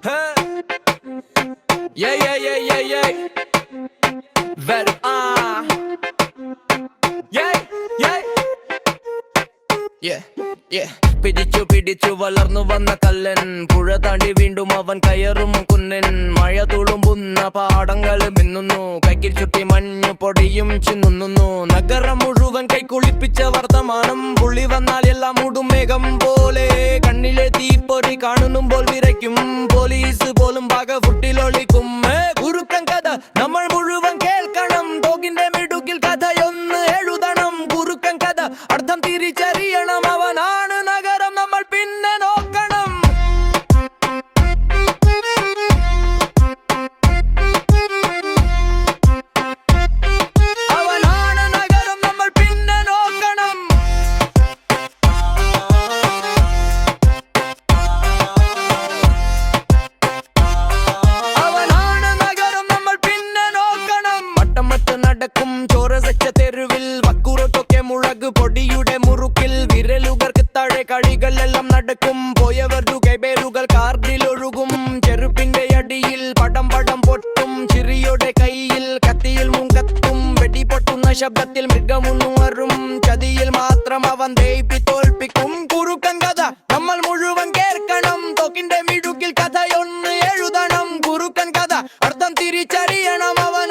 Yeah, yeah, yeah, yeah, yeah. Ver ah. Yeah, yeah. Yeah, yeah. പിടിച്ചു പിടിച്ചു വളർന്നു വന്ന കല്ലൻ പുഴ താണ്ടി വീണ്ടും അവൻ കയറും കുന്നൻ മഴ തുളുമ്പുന്ന പാടങ്ങൾ മിന്നുന്നു കൈക്കിൽ ചുറ്റി മഞ്ഞു പൊടിയും ചിന്നുന്നു നഗരം മുഴുവൻ കൈ കുളിപ്പിച്ച വർത്തമാനം പുള്ളി വന്നാൽ എല്ലാം മൂടും മേഘം പോലെ കണ്ണിലെ തീപ്പൊരി കാണുമ്പോൾ വിരയ്ക്കും പോലീസ് പോലും പക ഫുട്ടിലൊളിക്കും. കുറുക്കൻ കഥ നമ്മൾ മുഴുവൻ കേൾക്കണം. ഡോഗിന്റെ മിടുക്കിൽ കഥയൊന്ന് എഴുതണം. കുറുക്കൻ കഥ അർത്ഥം തിരിച്ചറിയണം. ശബ്ദത്തിൽ മൃഗമുണരും ചതിയിൽ മാത്രം അവൻ ദയിപ്പി തോൽപ്പിക്കും. കുറുക്കൻ കഥ നമ്മൾ മുഴുവൻ കേൾക്കണം. തോക്കിന്റെ മിടുക്കിൽ കഥയൊന്ന് എഴുതണം. കുറുക്കൻ കഥ അർത്ഥം തിരിച്ചറിയണം. അവൻ